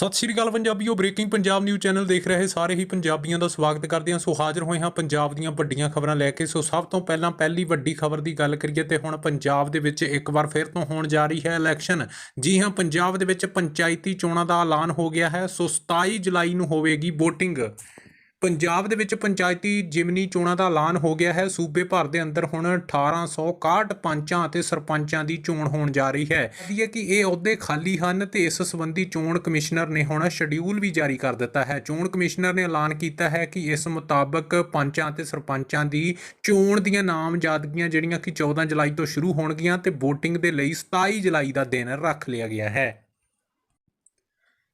ਸਤਿ ਸ਼੍ਰੀ ਅਕਾਲ ਪੰਜਾਬੀਓ ਬ੍ਰੇਕਿੰਗ ਪੰਜਾਬ ਨਿਊਜ਼ ਚੈਨਲ ਦੇਖ ਰਹੇ ਸਾਰੇ ਹੀ ਪੰਜਾਬੀਆਂ ਦਾ ਸਵਾਗਤ ਕਰਦੇ ਹਾਂ। ਸੋ ਹਾਜ਼ਰ ਹੋਏ ਹਾਂ ਪੰਜਾਬ ਦੀਆਂ ਵੱਡੀਆਂ ਖਬਰਾਂ ਲੈ ਕੇ। ਸੋ ਸਭ ਤੋਂ ਪਹਿਲਾਂ ਪਹਿਲੀ ਵੱਡੀ ਖਬਰ ਦੀ ਗੱਲ ਕਰੀਏ ਤੇ ਹੁਣ ਪੰਜਾਬ ਦੇ ਵਿੱਚ ਇੱਕ ਵਾਰ ਫਿਰ ਤੋਂ ਹੋਣ ਜਾ ਰਹੀ ਹੈ ਇਲੈਕਸ਼ਨ। ਜੀ ਹਾਂ, ਪੰਜਾਬ ਦੇ ਵਿੱਚ ਪੰਚਾਇਤੀ ਚੋਣਾਂ ਦਾ ਐਲਾਨ ਹੋ ਗਿਆ ਹੈ। ਸੋ 27 ਜੁਲਾਈ ਨੂੰ ਹੋਵੇਗੀ VOTING ਪੰਜਾਬ ਦੇ ਵਿੱਚ ਪੰਚਾਇਤੀ ਜਿਮਨੀ ਚੋਣਾਂ ਦਾ ਐਲਾਨ ਹੋ ਗਿਆ ਹੈ। ਸੂਬੇ ਭਰ ਦੇ ਅੰਦਰ ਹੁਣ 1861 ਪੰਚਾਂ ਅਤੇ ਸਰਪੰਚਾਂ ਦੀ ਚੋਣ ਹੋਣ ਜਾ ਰਹੀ ਹੈ। ਇਹ ਕਿ ਇਹ ਅਹੁਦੇ ਖਾਲੀ ਹਨ ਤੇ ਇਸ ਸੰਬੰਧੀ ਚੋਣ ਕਮਿਸ਼ਨਰ ਨੇ ਹੁਣ ਸ਼ਡਿਊਲ ਵੀ ਜਾਰੀ ਕਰ ਦਿੱਤਾ ਹੈ। ਚੋਣ ਕਮਿਸ਼ਨਰ ਨੇ ਐਲਾਨ ਕੀਤਾ ਹੈ ਕਿ ਇਸ ਮੁਤਾਬਕ ਪੰਚਾਂ ਅਤੇ ਸਰਪੰਚਾਂ ਦੀ ਚੋਣ ਦੀਆਂ ਨਾਮਜ਼ਦਗੀਆਂ ਜਿਹੜੀਆਂ ਕਿ 14 ਜੁਲਾਈ ਤੋਂ ਸ਼ੁਰੂ ਹੋਣਗੀਆਂ ਤੇ VOTING ਦੇ ਲਈ 27 ਜੁਲਾਈ ਦਾ ਦਿਨ ਰੱਖ ਲਿਆ ਗਿਆ ਹੈ।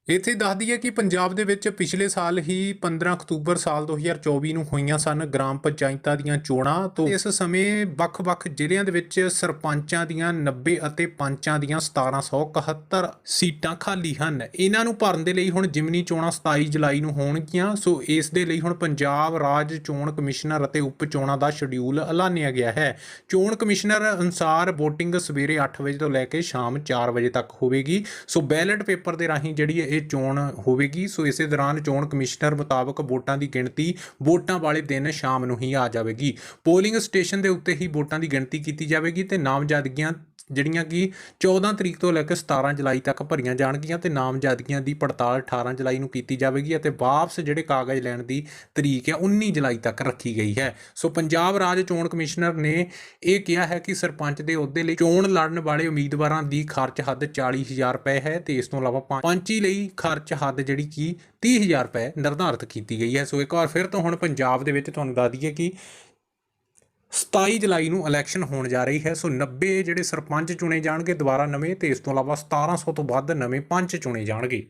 ਇੱਥੇ ਦੱਸ ਦਈਏ ਕਿ ਪੰਜਾਬ ਦੇ ਵਿੱਚ ਪਿਛਲੇ ਸਾਲ ਹੀ 15 ਅਕਤੂਬਰ ਸਾਲ 2024 ਨੂੰ ਹੋਈਆਂ ਸਨ ਗ੍ਰਾਮ ਪੰਚਾਇਤਾਂ ਦੀਆਂ ਚੋਣਾਂ ਤੋਂ ਇਸ ਸਮੇਂ ਵੱਖ-ਵੱਖ ਜ਼ਿਲ੍ਹਿਆਂ ਦੇ ਵਿੱਚ ਸਰਪੰਚਾਂ ਦੀਆਂ 90 ਅਤੇ ਪੰਚਾਂ ਦੀਆਂ 1771 ਸੀਟਾਂ ਖਾਲੀ ਹਨ। ਇਹਨਾਂ ਨੂੰ ਭਰਨ ਦੇ ਲਈ ਹੁਣ ਜਿਮਨੀ ਚੋਣਾਂ 27 ਜੁਲਾਈ ਨੂੰ ਹੋਣਗੀਆਂ। ਸੋ ਇਸ ਦੇ ਲਈ ਹੁਣ ਪੰਜਾਬ ਰਾਜ ਚੋਣ ਕਮਿਸ਼ਨਰ ਅਤੇ ਉਪ ਚੋਣਾਂ ਦਾ ਸ਼ਡਿਊਲ ਐਲਾਨਿਆ ਗਿਆ ਹੈ। ਚੋਣ ਕਮਿਸ਼ਨਰ ਅਨੁਸਾਰ VOTING ਸਵੇਰੇ 8 ਵਜੇ ਤੋਂ ਲੈ ਕੇ ਸ਼ਾਮ 4 ਵਜੇ ਤੱਕ ਹੋਵੇਗੀ। ਸੋ ਬੈਲਟ ਪੇਪਰ ਦੇ ਰਾਹੀਂ ਜਿਹੜੀ ਇਹ ਚੋਣ ਹੋਵੇਗੀ। ਸੋ ਇਸੇ ਦੌਰਾਨ ਚੋਣ ਕਮਿਸ਼ਨਰ ਮੁਤਾਬਕ ਵੋਟਾਂ ਦੀ ਗਿਣਤੀ ਵੋਟਾਂ ਵਾਲੇ ਦਿਨ ਸ਼ਾਮ ਨੂੰ ਹੀ ਆ ਜਾਵੇਗੀ। ਪੋਲਿੰਗ ਸਟੇਸ਼ਨ ਦੇ ਉੱਤੇ ਹੀ ਵੋਟਾਂ ਦੀ ਗਿਣਤੀ ਕੀਤੀ ਜਾਵੇਗੀ ਤੇ ਨਾਮਜ਼ਦਗੀਆਂ ਜਿਹੜੀਆਂ ਕਿ 14 ਤਰੀਕ ਤੋਂ ਲੈ ਕੇ 17 ਜੁਲਾਈ ਤੱਕ ਭਰੀਆਂ ਜਾਣਗੀਆਂ ਤੇ ਨਾਮਜ਼ਦਗੀਆਂ ਦੀ ਪੜਤਾਲ 18 ਜੁਲਾਈ ਨੂੰ ਕੀਤੀ ਜਾਵੇਗੀ ਅਤੇ ਵਾਪਸ ਜਿਹੜੇ ਕਾਗਜ਼ ਲੈਣ ਦੀ ਤਰੀਕ ਹੈ 19 ਜੁਲਾਈ ਤੱਕ ਰੱਖੀ ਗਈ ਹੈ। ਸੋ ਪੰਜਾਬ ਰਾਜ ਚੋਣ ਕਮਿਸ਼ਨਰ ਨੇ ਇਹ ਕਿਹਾ ਹੈ ਕਿ ਸਰਪੰਚ ਦੇ ਅਹੁਦੇ ਲਈ ਚੋਣ ਲੜਨ ਵਾਲੇ ਉਮੀਦਵਾਰਾਂ ਦੀ ਖਰਚ ਹੱਦ 40000 ਰੁਪਏ ਹੈ ਤੇ ਇਸ ਤੋਂ ਇਲਾਵਾ ਪੰ- ਪੰਚੀ ਲਈ ਖਰਚ ਹੱਦ ਜਿਹੜੀ ਕਿ 30000 ਰੁਪਏ ਨਿਰਧਾਰਿਤ ਕੀਤੀ ਗਈ ਹੈ। ਸੋ ਇੱਕ ਵਾਰ ਫਿਰ ਤੋਂ ਹੁਣ ਪੰਜਾਬ ਦੇ ਵਿੱਚ ਤੁਹਾਨੂੰ ਦੱਸ ਦਈਏ ਕਿ 27 ਜੁਲਾਈ ਨੂੰ ਇਲੈਕਸ਼ਨ ਹੋਣ ਜਾ ਰਹੀ ਹੈ, ਸੋ 90 ਜਿਹੜੇ ਸਰਪੰਚ ਚੁਣੇ ਜਾਣਗੇ ਦੁਬਾਰਾ ਨਵੇਂ ਤੇ ਇਸ ਤੋਂ ਇਲਾਵਾ 1700 ਤੋਂ ਵੱਧ ਨਵੇਂ ਪੰਚ ਚੁਣੇ ਜਾਣਗੇ।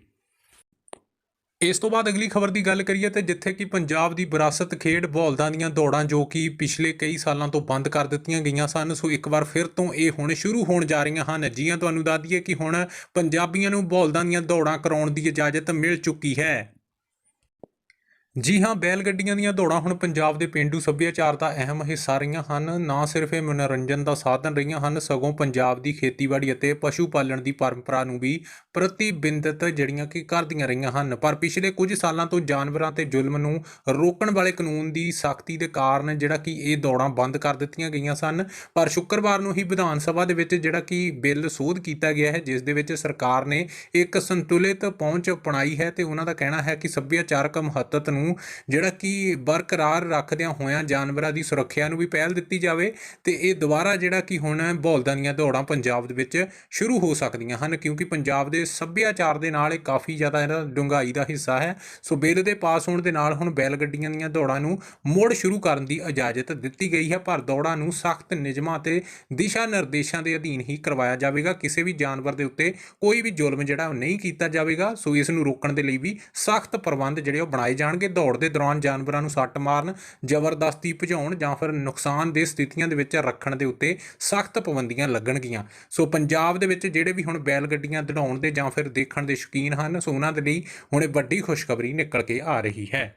ਇਸ ਤੋਂ ਬਾਅਦ ਅਗਲੀ ਖਬਰ ਦੀ ਗੱਲ ਕਰੀਏ ਤੇ ਜਿੱਥੇ ਕਿ ਪੰਜਾਬ ਦੀ ਵਿਰਾਸਤ ਖੇਡ ਬੌਲਦਾਂ ਦੀਆਂ ਦੌੜਾਂ ਜੋ ਕਿ ਪਿਛਲੇ ਕਈ ਸਾਲਾਂ ਤੋਂ ਬੰਦ ਕਰ ਦਿੱਤੀਆਂ ਗਈਆਂ ਸਨ, ਸੋ ਇੱਕ ਵਾਰ ਫਿਰ ਤੋਂ ਇਹ ਹੁਣ ਸ਼ੁਰੂ ਹੋਣ ਜਾ ਰਹੀਆਂ ਹਨ। ਜੀਆਂ ਤੁਹਾਨੂੰ ਦੱਸ ਦਈਏ ਕਿ ਹੁਣ ਪੰਜਾਬੀਆਂ ਨੂੰ ਬੌਲਦਾਂ ਦੀਆਂ ਦੌੜਾਂ ਕਰਾਉਣ ਦੀ ਇਜਾਜ਼ਤ ਮਿਲ ਚੁੱਕੀ ਹੈ। ਜੀ ਹਾਂ, ਬੈਲ ਗੱਡੀਆਂ ਦੀਆਂ ਦੌੜਾਂ ਹੁਣ ਪੰਜਾਬ ਦੇ ਪਿੰਡੂ ਸੱਭਿਆਚਾਰ ਦਾ ਅਹਿਮ ਹਿੱਸਾ ਰਹੀਆਂ ਹਨ। ਨਾ ਸਿਰਫ ਇਹ ਮਨੋਰੰਜਨ ਦਾ ਸਾਧਨ ਰਹੀਆਂ ਹਨ, ਸਗੋਂ ਪੰਜਾਬ ਦੀ ਖੇਤੀਬਾੜੀ ਅਤੇ ਪਸ਼ੂ ਪਾਲਣ ਦੀ ਪਰੰਪਰਾ ਨੂੰ ਵੀ ਪ੍ਰਤੀਬਿੰਬਿਤ ਜਿਹੜੀਆਂ ਕਿ ਕਰਦੀਆਂ ਰਹੀਆਂ ਹਨ। ਪਰ ਪਿਛਲੇ ਕੁਝ ਸਾਲਾਂ ਤੋਂ ਜਾਨਵਰਾਂ ਤੇ ਜ਼ੁਲਮ ਨੂੰ ਰੋਕਣ ਵਾਲੇ ਕਾਨੂੰਨ ਦੀ ਸਖਤੀ ਦੇ ਕਾਰਨ ਜਿਹੜਾ ਕਿ ਇਹ ਦੌੜਾਂ ਬੰਦ ਕਰ ਦਿੱਤੀਆਂ ਗਈਆਂ ਸਨ। ਪਰ ਸ਼ੁੱਕਰਵਾਰ ਨੂੰ ਹੀ ਵਿਧਾਨ ਸਭਾ ਦੇ ਵਿੱਚ ਜਿਹੜਾ ਕਿ ਬਿੱਲ ਸੋਧ ਕੀਤਾ ਗਿਆ ਹੈ, ਜਿਸ ਦੇ ਵਿੱਚ ਸਰਕਾਰ ਨੇ ਇੱਕ ਸੰਤੁਲਿਤ ਪਹੁੰਚ ਅਪਣਾਈ ਹੈ ਤੇ ਉਹਨਾਂ ਦਾ ਕਹਿਣਾ ਹੈ ਕਿ ਸੱਭਿਆਚਾਰਕ ਮਹੱਤਵ ਨੂੰ ਜਿਹੜਾ ਕਿ ਬਰਕਰਾਰ ਰੱਖਦਿਆਂ ਹੋਇਆਂ ਜਾਨਵਰਾਂ ਦੀ ਸੁਰੱਖਿਆ ਨੂੰ ਵੀ ਪਹਿਲ ਦਿੱਤੀ ਜਾਵੇ ਤੇ ਇਹ ਦੁਬਾਰਾ ਜਿਹੜਾ ਕਿ ਹੁਣ ਬੌਲਦਾਂ ਦੀਆਂ ਦੌੜਾਂ ਪੰਜਾਬ ਦੇ ਵਿੱਚ ਸ਼ੁਰੂ ਹੋ ਸਕਦੀਆਂ ਹਨ, ਕਿਉਂਕਿ ਪੰਜਾਬ ਦੇ ਸੱਭਿਆਚਾਰ ਦੇ ਨਾਲ ਇਹ ਕਾਫੀ ਜ਼ਿਆਦਾ ਇਹਦਾ ਡੂੰਘਾਈ ਦਾ ਹਿੱਸਾ ਹੈ। ਸੋ ਬਿੱਲ ਦੇ ਪਾਸ ਹੋਣ ਦੇ ਨਾਲ ਹੁਣ ਬੈਲ ਗੱਡੀਆਂ ਦੀਆਂ ਦੌੜਾਂ ਨੂੰ ਮੁੜ ਸ਼ੁਰੂ ਕਰਨ ਦੀ ਇਜਾਜ਼ਤ ਦਿੱਤੀ ਗਈ ਹੈ, ਪਰ ਦੌੜਾਂ ਨੂੰ ਸਖਤ ਨਿਯਮਾਂ ਤੇ ਦਿਸ਼ਾ ਨਿਰਦੇਸ਼ਾਂ ਦੇ ਅਧੀਨ ਹੀ ਕਰਵਾਇਆ ਜਾਵੇਗਾ। ਕਿਸੇ ਵੀ ਜਾਨਵਰ ਦੇ ਉੱਤੇ ਕੋਈ ਵੀ ਜ਼ੁਲਮ ਜਿਹੜਾ ਉਹ ਨਹੀਂ ਕੀਤਾ ਜਾਵੇਗਾ, ਸੋ ਇਸ ਨੂੰ ਰੋਕਣ ਦੇ ਲਈ ਵੀ ਸਖਤ ਪ੍ਰਬੰਧ ਜਿਹੜੇ ਉਹ ਬਣਾਏ ਜਾਣਗੇ। ਦੌੜ ਦੇ ਦੌਰਾਨ ਜਾਨਵਰਾਂ ਨੂੰ ਸੱਟ ਮਾਰਨ, ਜ਼ਬਰਦਸਤੀ ਭਜਾਉਣ ਜਾਂ ਫਿਰ ਨੁਕਸਾਨ ਦੇ ਸਥਿਤੀਆਂ ਦੇ ਵਿੱਚ ਰੱਖਣ ਦੇ ਉੱਤੇ ਸਖਤ ਪਾਬੰਦੀਆਂ ਲੱਗਣਗੀਆਂ। ਸੋ ਪੰਜਾਬ ਦੇ ਵਿੱਚ ਜਿਹੜੇ ਵੀ ਹੁਣ ਬੈਲ ਗੱਡੀਆਂ ਦੜਾਉਣ ਦੇ ਜਾਂ ਫਿਰ ਦੇਖਣ ਦੇ ਸ਼ੌਕੀਨ ਹਨ, ਸੋ ਉਹਨਾਂ ਦੇ ਲਈ ਹੁਣ ਇਹ ਵੱਡੀ ਖੁਸ਼ਖਬਰੀ ਨਿਕਲ ਕੇ ਆ ਰਹੀ ਹੈ।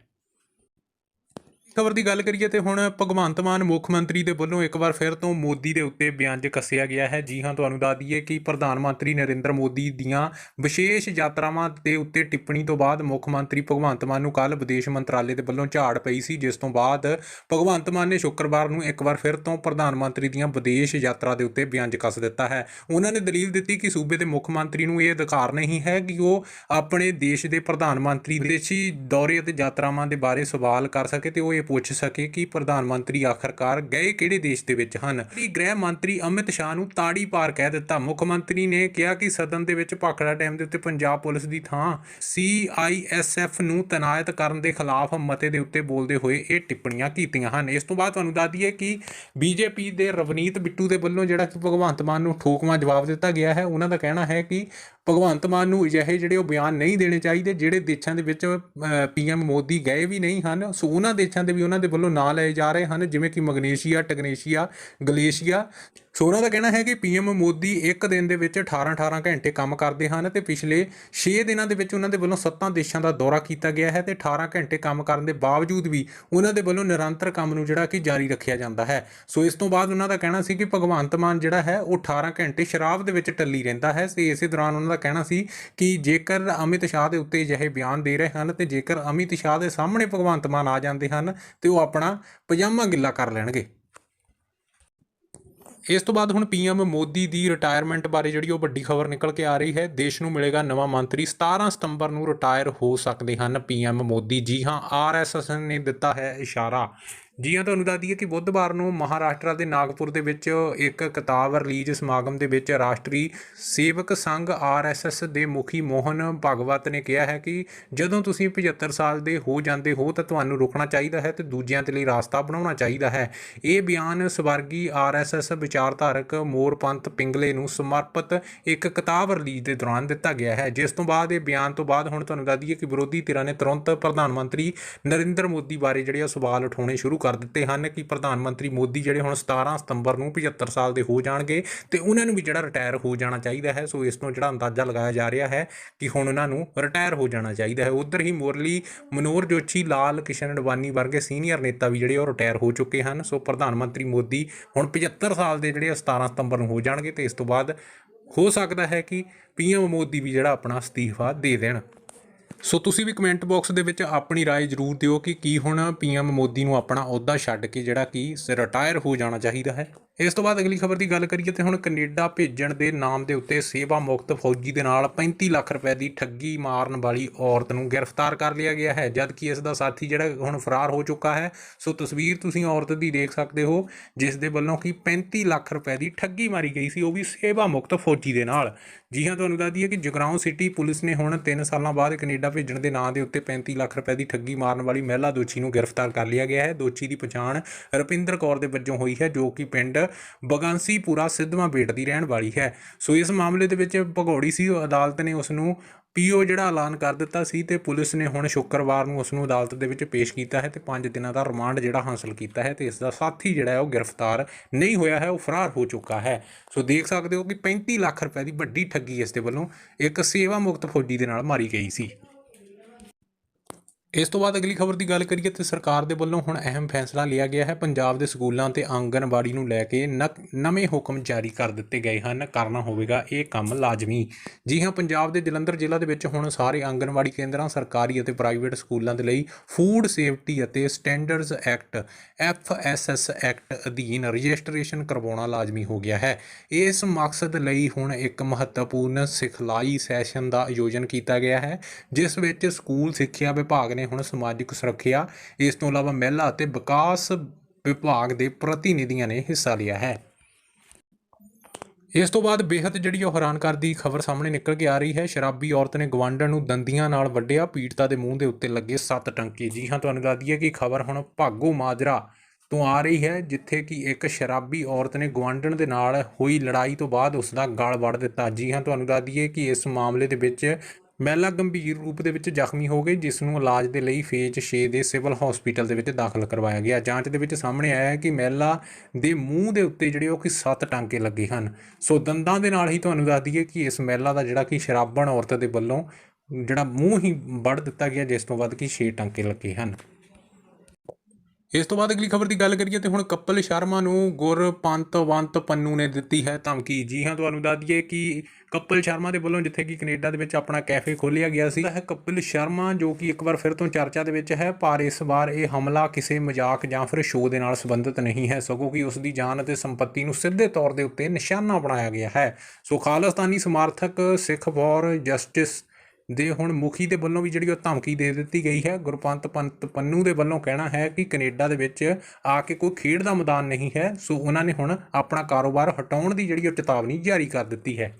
ਖਬਰ ਦੀ ਗੱਲ ਕਰੀਏ ਤੇ ਹੁਣ ਭਗਵੰਤ ਮਾਨ ਮੁੱਖ ਮੰਤਰੀ ਦੇ ਵੱਲੋਂ ਇੱਕ ਵਾਰ ਫਿਰ ਤੋਂ ਮੋਦੀ ਦੇ ਉੱਤੇ ਬਿਆਨ 'ਚ ਕੱਸਿਆ ਗਿਆ ਹੈ। ਜੀ ਹਾਂ, ਤੁਹਾਨੂੰ ਦੱਸ ਦਈਏ ਕਿ ਪ੍ਰਧਾਨ ਮੰਤਰੀ ਨਰਿੰਦਰ ਮੋਦੀ ਦੀਆਂ ਵਿਸ਼ੇਸ਼ ਯਾਤਰਾਵਾਂ ਦੇ ਉੱਤੇ ਟਿੱਪਣੀ ਤੋਂ ਬਾਅਦ ਮੁੱਖ ਮੰਤਰੀ ਭਗਵੰਤ ਮਾਨ ਨੂੰ ਕੱਲ ਵਿਦੇਸ਼ ਮੰਤਰਾਲੇ ਦੇ ਵੱਲੋਂ ਝਾੜ ਪਈ ਸੀ। ਜਿਸ ਤੋਂ ਬਾਅਦ ਭਗਵੰਤ ਮਾਨ ਨੇ ਸ਼ੁੱਕਰਵਾਰ ਨੂੰ ਇੱਕ ਵਾਰ ਫਿਰ ਤੋਂ ਪ੍ਰਧਾਨ ਮੰਤਰੀ ਦੀਆਂ ਵਿਦੇਸ਼ ਯਾਤਰਾ ਦੇ ਉੱਤੇ ਬਿਆਨ 'ਚ ਕੱਸ ਦਿੱਤਾ ਹੈ। ਉਹਨਾਂ ਨੇ ਦਲੀਲ ਦਿੱਤੀ ਕਿ ਸੂਬੇ ਦੇ ਮੁੱਖ ਮੰਤਰੀ ਨੂੰ ਇਹ ਅਧਿਕਾਰ ਨਹੀਂ ਹੈ ਕਿ ਉਹ ਆਪਣੇ ਦੇਸ਼ ਦੇ ਪ੍ਰਧਾਨ ਮੰਤਰੀ ਵਿਦੇਸ਼ੀ ਦੌਰੇ ਅਤੇ ਯਾਤਰਾਵਾਂ ਦੇ ਬਾਰੇ ਸਵਾਲ ਕਰ ਸਕੇ ਤੇ ਉਹ ਇਹ ਪੁੱਛ ਸਕੇ ਕਿ ਪ੍ਰਧਾਨ ਮੰਤਰੀ ਆਖਰਕਾਰ ਗਏ ਕਿਹੜੇ ਦੇਸ਼ ਦੇ ਵਿੱਚ ਹਨ? ਗ੍ਰਹਿ ਮੰਤਰੀ ਅਮਿਤ ਸ਼ਾਹ ਨੂੰ ਤਾੜੀ ਪਾਰ ਕਹਿ ਦਿੱਤਾ। ਮੁੱਖ ਮੰਤਰੀ ਨੇ ਕਿਹਾ ਕਿ ਸਦਨ ਦੇ ਵਿੱਚ ਭਾਖੜਾ ਡੈਮ ਦੇ ਉੱਤੇ ਪੰਜਾਬ ਪੁਲਿਸ ਦੀ ਥਾਂ ਸੀਆਈਐਸਐਫ ਨੂੰ ਤੈਨਾਤ ਕਰਨ ਦੇ ਖਿਲਾਫ ਮਤੇ ਦੇ ਉੱਤੇ ਬੋਲਦੇ ਹੋਏ ਇਹ ਟਿੱਪਣੀਆਂ ਕੀਤੀਆਂ ਹਨ। ਇਸ ਤੋਂ ਬਾਅਦ ਤੁਹਾਨੂੰ ਦੱਸ ਦਈਏ ਕਿ ਬੀਜੇਪੀ ਦੇ ਰਵਨੀਤ ਬਿੱਟੂ ਦੇ ਵੱਲੋਂ ਜਿਹੜਾ ਕਿ ਭਗਵੰਤ ਮਾਨ ਨੂੰ ਠੋਕਵਾਂ ਜਵਾਬ ਦਿੱਤਾ ਗਿਆ ਹੈ, ਉਹਨਾਂ ਦਾ ਕਹਿਣਾ ਹੈ ਕਿ ਭਗਵੰਤ ਮਾਨ ਨੂੰ ਅਜਿਹੇ ਜਿਹੜੇ ਉਹ ਬਿਆਨ ਨਹੀਂ ਦੇਣੇ ਚਾਹੀਦੇ, ਜਿਹੜੇ ਦੇਸ਼ਾਂ ਦੇ ਵਿੱਚ ਪੀਐਮ ਮੋਦੀ ਗਏ ਵੀ ਨਹੀਂ ਹਨ, ਸੋ ਉਹਨਾਂ ਦੇਸ਼ਾਂ ਦੇ ਵੀ ਉਹਨਾਂ ਦੇ ਵੱਲੋਂ ਨਾਂ ਲਏ ਜਾ ਰਹੇ ਹਨ, ਜਿਵੇਂ ਕਿ ਮਗਨੇਸ਼ੀਆ, ਟਗਨੇਸ਼ੀਆ, ਗਲੇਸ਼ੀਆ। ਸੋ ਉਹਨਾਂ ਦਾ ਕਹਿਣਾ ਹੈ ਕਿ ਪੀਐਮ ਮੋਦੀ ਇੱਕ ਦਿਨ ਦੇ ਵਿੱਚ 18-18 ਘੰਟੇ ਕੰਮ ਕਰਦੇ ਹਨ ਤੇ ਪਿਛਲੇ 6 ਦਿਨਾਂ ਦੇ ਵਿੱਚ ਉਹਨਾਂ ਦੇ ਵੱਲੋਂ 7 ਦੇਸ਼ਾਂ ਦਾ ਦੌਰਾ ਕੀਤਾ ਗਿਆ ਹੈ ਤੇ 18 ਘੰਟੇ ਕੰਮ ਕਰਨ ਦੇ ਬਾਵਜੂਦ ਵੀ ਉਹਨਾਂ ਦੇ ਵੱਲੋਂ ਨਿਰੰਤਰ ਕੰਮ ਨੂੰ ਜਿਹੜਾ ਕਿ ਜਾਰੀ ਰੱਖਿਆ ਜਾਂਦਾ ਹੈ। ਸੋ ਇਸ ਤੋਂ ਬਾਅਦ ਉਹਨਾਂ ਦਾ ਕਹਿਣਾ ਸੀ ਕਿ ਭਗਵੰਤ ਮਾਨ ਜਿਹੜਾ ਹੈ ਉਹ 18 ਘੰਟੇ ਸ਼ਰਾਬ ਦੇ ਵਿੱਚ ਟੱਲੀ ਰਹਿੰਦਾ ਹੈ ਤੇ ਇਸੇ ਦੌਰਾਨ ਉਹਨਾਂ ਦਾ ਕਹਿਣਾ ਸੀ ਕਿ ਜੇਕਰ ਅਮਿਤ ਸ਼ਾਹ ਦੇ ਉੱਤੇ ਅਜਿਹੇ ਬਿਆਨ ਦੇ ਰਹੇ ਹਨ ਤੇ ਜੇਕਰ ਅਮਿਤ ਸ਼ਾਹ ਦੇ ਸਾਹਮਣੇ ਭਗਵੰਤ ਮਾਨ ਆ ਜਾਂਦੇ ਹਨ ਤੇ ਉਹ ਆਪਣਾ ਪਜਾਮਾ ਗਿੱਲਾ ਕਰ ਲੈਣਗੇ। ਇਸ ਤੋਂ ਬਾਅਦ ਹੁਣ ਪੀਐਮ ਮੋਦੀ ਦੀ ਰਿਟਾਇਰਮੈਂਟ ਬਾਰੇ ਜਿਹੜੀ ਉਹ ਵੱਡੀ ਖਬਰ ਨਿਕਲ ਕੇ ਆ ਰਹੀ ਹੈ, ਦੇਸ਼ ਨੂੰ ਮਿਲੇਗਾ ਨਵਾਂ ਮੰਤਰੀ। 17 ਸਤੰਬਰ ਨੂੰ ਰਿਟਾਇਰ ਹੋ ਸਕਦੇ ਹਨ ਪੀਐਮ ਮੋਦੀ। ਜੀ ਹਾਂ ਆਰਐਸਐਸ ਨੇ ਦਿੱਤਾ ਹੈ ਇਸ਼ਾਰਾ। ਜੀ ਹਾਂ, ਤੁਹਾਨੂੰ ਦੱਸ ਦਈਏ ਕਿ ਬੁੱਧਵਾਰ ਨੂੰ ਮਹਾਰਾਸ਼ਟਰ ਦੇ ਨਾਗਪੁਰ ਦੇ ਵਿੱਚ ਇੱਕ ਕਿਤਾਬ ਰਿਲੀਜ਼ ਸਮਾਗਮ ਦੇ ਵਿੱਚ ਰਾਸ਼ਟਰੀ ਸੇਵਕ ਸੰਘ ਆਰਐਸਐਸ ਦੇ ਮੁਖੀ ਮੋਹਨ ਭਗਵਤ ਨੇ ਕਿਹਾ ਹੈ ਕਿ ਜਦੋਂ ਤੁਸੀਂ 75 ਸਾਲ ਦੇ ਹੋ ਜਾਂਦੇ ਹੋ ਤਾਂ ਤੁਹਾਨੂੰ ਰੁਕਣਾ ਚਾਹੀਦਾ ਹੈ ਤੇ ਦੂਜਿਆਂ ਦੇ ਲਈ ਰਾਸਤਾ ਬਣਾਉਣਾ ਚਾਹੀਦਾ ਹੈ। ਇਹ ਬਿਆਨ ਸਵਰਗੀ ਆਰਐਸਐਸ ਵਿਚਾਰਧਾਰਕ ਮੋਰਪੰਤ ਪਿੰਗਲੇ ਨੂੰ ਸਮਰਪਿਤ ਇੱਕ ਕਿਤਾਬ ਰਿਲੀਜ਼ ਦੇ ਦੌਰਾਨ ਦਿੱਤਾ ਗਿਆ ਹੈ। ਜਿਸ ਤੋਂ ਬਾਅਦ ਇਹ ਬਿਆਨ ਤੋਂ ਬਾਅਦ ਹੁਣ ਤੁਹਾਨੂੰ ਦੱਸ ਦਈਏ ਕਿ ਵਿਰੋਧੀ ਧਿਰਾਂ ਨੇ ਤੁਰੰਤ ਪ੍ਰਧਾਨ ਮੰਤਰੀ ਨਰਿੰਦਰ ਮੋਦੀ ਬਾਰੇ ਜਿਹੜੇ ਆ ਸਵਾਲ ਉਠਾਉਣੇ ਸ਼ੁਰੂ ਕਰ ਕਰ ਦਿੱਤੇ ਹਨ ਕਿ ਪ੍ਰਧਾਨ ਮੰਤਰੀ ਮੋਦੀ ਜਿਹੜੇ ਹੁਣ 17 ਸਤੰਬਰ ਨੂੰ 75 ਸਾਲ ਦੇ ਹੋ ਜਾਣਗੇ ਤੇ ਉਹਨਾਂ ਨੂੰ ਵੀ ਜਿਹੜਾ ਰਿਟਾਇਰ ਹੋ ਜਾਣਾ ਚਾਹੀਦਾ ਹੈ। ਸੋ ਇਸ ਤੋਂ ਜਿਹੜਾ ਅੰਦਾਜ਼ਾ ਲਗਾਇਆ ਜਾ ਰਿਹਾ ਹੈ ਕਿ ਹੁਣ ਉਹਨਾਂ ਨੂੰ ਰਿਟਾਇਰ ਹੋ ਜਾਣਾ ਚਾਹੀਦਾ ਹੈ। ਉਧਰ ਹੀ ਮੁਰਲੀ ਮਨੋਹਰ ਜੋਸ਼ੀ, ਲਾਲ ਕਿਸ਼ਨ ਅਡਵਾਨੀ ਵਰਗੇ ਸੀਨੀਅਰ ਨੇਤਾ ਵੀ ਜਿਹੜੇ ਉਹ ਰਿਟਾਇਰ ਹੋ ਚੁੱਕੇ ਹਨ। ਸੋ ਪ੍ਰਧਾਨ ਮੰਤਰੀ ਮੋਦੀ ਹੁਣ 75 ਸਾਲ ਦੇ ਜਿਹੜੇ 17 ਸਤੰਬਰ ਨੂੰ ਹੋ ਜਾਣਗੇ ਤੇ ਇਸ ਤੋਂ ਬਾਅਦ ਹੋ ਸਕਦਾ ਹੈ ਕਿ ਪੀਐਮ ਮੋਦੀ ਵੀ ਜਿਹੜਾ ਆਪਣਾ ਅਸਤੀਫਾ ਦੇ ਦੇਣ। ਸੋ ਤੁਸੀਂ ਵੀ ਕਮੈਂਟ ਬਾਕਸ ਦੇ ਵਿੱਚ ਆਪਣੀ رائے ਜ਼ਰੂਰ ਦਿਓ ਕਿ ਕੀ ਹੁਣ ਪੀਐਮ ਮੋਦੀ ਨੂੰ ਆਪਣਾ ਅਹੁਦਾ ਛੱਡ ਕੇ ਜਿਹੜਾ ਕਿ ਰਿਟਾਇਰ ਹੋ ਜਾਣਾ ਚਾਹੀਦਾ ਹੈ ਇਸ ਤੋਂ ਬਾਅਦ ਅਗਲੀ ਖਬਰ ਦੀ ਗੱਲ ਕਰੀਏ ਤੇ ਹੁਣ ਕੈਨੇਡਾ ਭੇਜਣ ਦੇ ਨਾਮ ਦੇ ਉੱਤੇ ਸੇਵਾ ਮੁਕਤ ਫੌਜੀ ਦੇ ਨਾਲ 35 ਲੱਖ ਰੁਪਏ ਦੀ ਠੱਗੀ ਮਾਰਨ ਵਾਲੀ ਔਰਤ ਨੂੰ ਗ੍ਰਿਫਤਾਰ ਕਰ ਲਿਆ ਗਿਆ ਹੈ ਜਦ ਕਿ ਇਸ ਦਾ ਸਾਥੀ ਜਿਹੜਾ ਹੁਣ ਫਰਾਰ ਹੋ ਚੁੱਕਾ ਹੈ, ਸੋ ਤਸਵੀਰ ਤੁਸੀਂ ਔਰਤ ਦੀ ਦੇਖ ਸਕਦੇ ਹੋ, ਜਿਸ ਦੇ ਵੱਲੋਂ ਕਿ 35 ਲੱਖ ਰੁਪਏ ਦੀ ਠੱਗੀ ਮਾਰੀ ਗਈ ਸੀ, ਉਹ ਵੀ ਸੇਵਾ ਮੁਕਤ ਫੌਜੀ ਦੇ ਨਾਲ। ਜੀ ਹਾਂ, ਤੁਹਾਨੂੰ ਦੱਸ ਦਈਏ ਕਿ ਜਗਰਾਉਂ ਸਿਟੀ ਪੁਲਿਸ ਨੇ ਹੁਣ 3 ਸਾਲਾਂ ਬਾਅਦ ਕੈਨੇਡਾ ਭੇਜਣ ਦੇ ਨਾਂ ਦੇ ਉੱਤੇ 35 ਲੱਖ ਰੁਪਏ ਦੀ ਠੱਗੀ ਮਾਰਨ ਵਾਲੀ ਮਹਿਲਾ ਦੋਸ਼ੀ ਨੂੰ ਗ੍ਰਿਫਤਾਰ ਕਰ ਲਿਆ ਗਿਆ ਹੈ। ਦੋਸ਼ੀ ਦੀ ਪਛਾਣ ਰੁਪਿੰਦਰ ਕੌਰ ਦੇ ਵਜੋਂ ਹੋਈ ਹੈ, ਜੋ ਕਿ ਪਿੰਡ ਬਗਾਂਸੀਪੁਰਾ ਸਿੱਧਵਾਂ ਬੇਟ ਦੀ ਰਹਿਣ ਵਾਲੀ ਹੈ। ਸੋ ਇਸ ਮਾਮਲੇ ਦੇ ਵਿੱਚ ਭਗੌੜੀ ਸੀ, ਅਦਾਲਤ ਨੇ ਉਸ ਨੂੰ ਪੀਓ ਜਿਹੜਾ ਐਲਾਨ ਕਰ ਦਿੱਤਾ ਸੀ ਤੇ ਪੁਲਿਸ ਨੇ ਹੁਣ ਸ਼ੁੱਕਰਵਾਰ ਨੂੰ ਉਸ ਨੂੰ ਅਦਾਲਤ ਦੇ ਵਿੱਚ ਪੇਸ਼ ਕੀਤਾ ਹੈ ਤੇ 5 ਦਿਨਾਂ ਦਾ ਰਿਮਾਂਡ ਜਿਹੜਾ ਹਾਸਲ ਕੀਤਾ ਹੈ ਤੇ ਇਸ ਦਾ ਸਾਥੀ ਜਿਹੜਾ ਹੈ ਉਹ ਗ੍ਰਿਫਤਾਰ ਨਹੀਂ ਹੋਇਆ ਹੈ, ਉਹ ਫਰਾਰ ਹੋ ਚੁੱਕਾ ਹੈ। ਸੋ ਦੇਖ ਸਕਦੇ ਹੋ ਕਿ 35 ਲੱਖ ਰੁਪਏ ਦੀ ਵੱਡੀ ਠੱਗੀ ਇਸ ਦੇ ਵੱਲੋਂ ਇੱਕ ਸੇਵਾ ਮੁਕਤ ਫੌਜੀ ਦੇ ਨਾਲ ਮਾਰੀ ਗਈ ਸੀ। ਇਸ ਤੋਂ ਬਾਅਦ ਅਗਲੀ ਖਬਰ ਦੀ ਗੱਲ ਕਰੀਏ ਤੇ ਸਰਕਾਰ ਦੇ ਵੱਲੋਂ ਹੁਣ ਅਹਿਮ ਫੈਸਲਾ ਲਿਆ ਗਿਆ ਹੈ। ਪੰਜਾਬ ਦੇ ਸਕੂਲਾਂ ਤੇ ਆਂਗਣਵਾੜੀ ਨੂੰ ਲੈ ਕੇ ਨਕ- ਨਵੇਂ ਹੁਕਮ ਜਾਰੀ ਕਰ ਦਿੱਤੇ ਗਏ ਹਨ। ਕਰਨਾ ਹੋਵੇਗਾ ਇਹ ਕੰਮ ਲਾਜ਼ਮੀ। ਜੀ ਹਾਂ, ਪੰਜਾਬ ਦੇ ਜਲੰਧਰ ਜ਼ਿਲ੍ਹਾ ਦੇ ਵਿੱਚ ਹੁਣ ਸਾਰੇ ਆਂਗਣਵਾੜੀ ਕੇਂਦਰਾਂ, ਸਰਕਾਰੀ ਅਤੇ ਪ੍ਰਾਈਵੇਟ ਸਕੂਲਾਂ ਦੇ ਲਈ ਫੂਡ ਸੇਫਟੀ ਅਤੇ standards act, F S S act ਅਧੀਨ ਰਜਿਸਟ੍ਰੇਸ਼ਨ ਕਰਵਾਉਣਾ ਲਾਜ਼ਮੀ ਹੋ ਗਿਆ ਹੈ। ਇਸ ਮਕਸਦ ਲਈ ਹੁਣ ਇੱਕ ਮਹੱਤਵਪੂਰਨ ਸਿਖਲਾਈ ਸੈਸ਼ਨ ਦਾ ਆਯੋਜਨ ਕੀਤਾ ਗਿਆ ਹੈ, ਜਿਸ ਵਿੱਚ ਸਕੂਲ ਸਿੱਖਿਆ ਵਿਭਾਗ ਨੇ ਹੁਣ ਸਮਾਜਿਕ ਸੁਰੱਖਿਆ, ਇਸ ਤੋਂ ਇਲਾਵਾ ਮਹਿਲਾ ਅਤੇ ਵਿਕਾਸ ਵਿਭਾਗ ਦੇ ਪ੍ਰਤੀਨਿਧੀਆਂ ਨੇ ਹਿੱਸਾ ਲਿਆ ਹੈ। ਇਸ ਤੋਂ ਬਾਅਦ ਬੇहद ਜਿਹੜੀ ਉਹ ਹੈਰਾਨ ਕਰਦੀ ਖਬਰ ਸਾਹਮਣੇ ਨਿਕਲ ਕੇ ਆ ਰਹੀ ਹੈ। ਸ਼ਰਾਬੀ ਔਰਤ ਨੇ ਗਵਾਂਢਣ ਨੂੰ ਦੰਦੀਆਂ ਨਾਲ ਵੱਢਿਆ, ਪੀੜਤਾ ਦੇ ਮੂੰਹ ਦੇ ਉੱਤੇ ਲੱਗੇ ਸੱਤ ਟੰਕੇ। ਜੀ ਹਾਂ, ਤੁਹਾਨੂੰ ਦੱਸ ਦਈਏ ਕਿ ਖਬਰ ਹੁਣ ਭਾਗੋ ਮਾਜਰਾ ਤੋਂ ਆ ਰਹੀ ਹੈ, ਜਿੱਥੇ ਕਿ ਇੱਕ ਸ਼ਰਾਬੀ ਔਰਤ ਨੇ ਗਵਾਂਢਣ ਦੇ ਨਾਲ ਹੋਈ ਲੜਾਈ ਤੋਂ ਬਾਅਦ ਉਸ ਦਾ ਗਲ ਵੱਢ ਦਿੱਤਾ। ਜੀ ਹਾਂ, ਤੁਹਾਨੂੰ ਦੱਸ ਦਈਏ ਕਿ ਇਸ ਮਾਮਲੇ ਦੇ ਵਿੱਚ ਮਹਿਲਾ ਗੰਭੀਰ ਰੂਪ ਦੇ ਵਿੱਚ ਜ਼ਖਮੀ ਹੋ ਗਈ ਜਿਸ ਨੂੰ ਇਲਾਜ ਦੇ ਲਈ ਫੇਜ਼ 6 ਦੇ ਸਿਵਲ ਹਸਪੀਟਲ ਦੇ ਵਿੱਚ ਦਾਖਲ ਕਰਵਾਇਆ ਗਿਆ। ਜਾਂਚ ਦੇ ਵਿੱਚ ਸਾਹਮਣੇ ਆਇਆ ਹੈ ਕਿ ਮਹਿਲਾ ਦੇ ਮੂੰਹ ਦੇ ਉੱਤੇ ਜਿਹੜੇ ਉਹ ਕਿ ਸੱਤ ਟਾਂਕੇ ਲੱਗੇ ਹਨ। ਸੋ ਦੰਦਾਂ ਦੇ ਨਾਲ ਹੀ ਤੁਹਾਨੂੰ ਦੱਸ ਦਈਏ ਕਿ ਇਸ ਮਹਿਲਾ ਦਾ ਜਿਹੜਾ ਕਿ ਸ਼ਰਾਬਣ ਔਰਤ ਦੇ ਵੱਲੋਂ ਜਿਹੜਾ ਮੂੰਹ ਹੀ ਵੱਢ ਦਿੱਤਾ ਗਿਆ, ਜਿਸ ਤੋਂ ਬਾਅਦ ਕਿ 6 ਟਾਂਕੇ ਲੱਗੇ ਹਨ। ਇਸ ਤੋਂ ਬਾਅਦ ਅਗਲੀ ਖਬਰ ਦੀ ਗੱਲ ਕਰੀਏ ਤੇ ਹੁਣ ਕਪਿਲ ਸ਼ਰਮਾ ਨੂੰ ਗੁਰਪੰਤਵੰਤ ਪੰਨੂ ਨੇ ਦਿੱਤੀ ਹੈ ਧਮਕੀ। ਜੀ ਹਾਂ, ਤੁਹਾਨੂੰ ਦੱਸ ਦਈਏ ਕਿ ਕਪਿਲ ਸ਼ਰਮਾ ਦੇ ਵੱਲੋਂ ਜਿੱਥੇ ਕਿ ਕੈਨੇਡਾ ਦੇ ਵਿੱਚ ਆਪਣਾ ਕੈਫੇ ਖੋਲ੍ਹਿਆ ਗਿਆ ਸੀ। ਹੈ ਕਪਿਲ ਸ਼ਰਮਾ ਜੋ ਕਿ ਇੱਕ ਵਾਰ ਫਿਰ ਤੋਂ ਚਰਚਾ ਦੇ ਵਿੱਚ ਹੈ, ਪਰ ਇਸ ਵਾਰ ਇਹ ਹਮਲਾ ਕਿਸੇ ਮਜ਼ਾਕ ਜਾਂ ਫਿਰ ਸ਼ੋਅ ਦੇ ਨਾਲ ਸੰਬੰਧਿਤ ਨਹੀਂ ਹੈ। ਸਗੋਂ ਕਿ ਉਸ ਦੀ ਜਾਨ ਅਤੇ ਸੰਪਤੀ ਨੂੰ ਸਿੱਧੇ ਤੌਰ ਦੇ ਉੱਤੇ ਨਿਸ਼ਾਨਾ ਬਣਾਇਆ ਗਿਆ ਹੈ। ਸੋ ਖਾਲਿਸਤਾਨੀ ਸਮਰਥਕ ਸਿੱਖ ਫॉर ਜਸਟਿਸ ਦੇ ਹੁਣ ਮੁਖੀ ਦੇ ਵੱਲੋਂ ਵੀ ਜਿਹੜੀ ਉਹ ਧਮਕੀ ਦੇ ਦਿੱਤੀ ਗਈ ਹੈ, ਗੁਰਪੰਤ ਪੰਤ ਪੰਨੂ ਦੇ ਵੱਲੋਂ ਕਹਿਣਾ ਹੈ ਕਿ ਕੈਨੇਡਾ ਦੇ ਵਿੱਚ ਆ ਕੇ ਕੋਈ ਖੇਡ ਦਾ ਮੈਦਾਨ ਨਹੀਂ ਹੈ, ਸੋ ਉਹਨਾਂ ਨੇ ਹੁਣ ਆਪਣਾ ਕਾਰੋਬਾਰ ਹਟਾਉਣ ਦੀ ਜਿਹੜੀ ਉਹ ਚੇਤਾਵਨੀ ਜਾਰੀ ਕਰ ਦਿੱਤੀ ਹੈ।